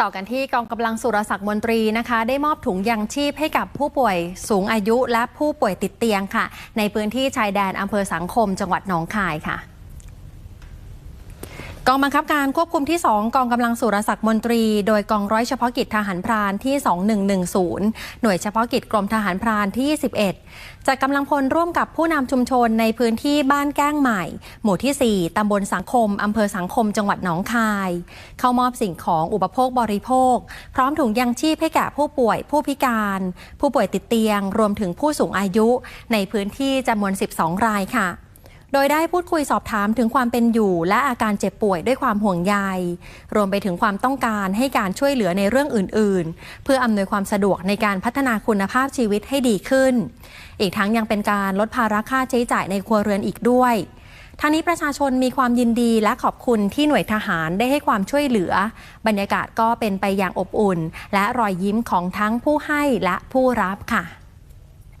ต่อกันที่กองกำลังสุรศักดิ์มนตรีนะคะ ได้มอบถุงยังชีพให้กับผู้ป่วยสูงอายุและผู้ป่วยติดเตียงค่ะ ในพื้นที่ชายแดนอำเภอสังคมจังหวัดหนองคายค่ะ กองบังคับการควบคุมที่ 2 กองกำลังสุรศักดิ์มนตรี โดยกองร้อยเฉพาะกิจทหารพรานที่ 2110 หน่วยเฉพาะกิจกรมทหารพรานที่ 11 จัดกำลังพลร่วมกับผู้นำชุมชนในพื้นที่บ้านแก้งใหม่ หมู่ที่ 4 ตำบลสังคม อำเภอสังคม จังหวัดหนองคาย เข้ามอบสิ่งของอุปโภคบริโภค พร้อมถุงยังชีพให้แก่ผู้ป่วย ผู้พิการ ผู้ป่วยติดเตียง รวมถึงผู้สูงอายุ ในพื้นที่จำนวน 12 รายค่ะ โดยได้พูดคุยสอบถามถึงความเป็นอยู่ และอาการเจ็บป่วยด้วยความห่วงใย รวมไปถึงความต้องการให้การช่วยเหลือในเรื่องอื่น ๆ เพื่ออำนวยความสะดวกในการพัฒนาคุณภาพชีวิตให้ดีขึ้น อีกทั้งยังเป็นการลดภาระค่าใช้จ่ายในครัวเรือนอีกด้วยทั้งนี้ประชาชนมีความยินดีและขอบคุณที่หน่วยทหารได้ให้ความช่วยเหลือ บรรยากาศก็เป็นไปอย่างอบอุ่น และรอยยิ้มของทั้งผู้ให้และผู้รับค่ะ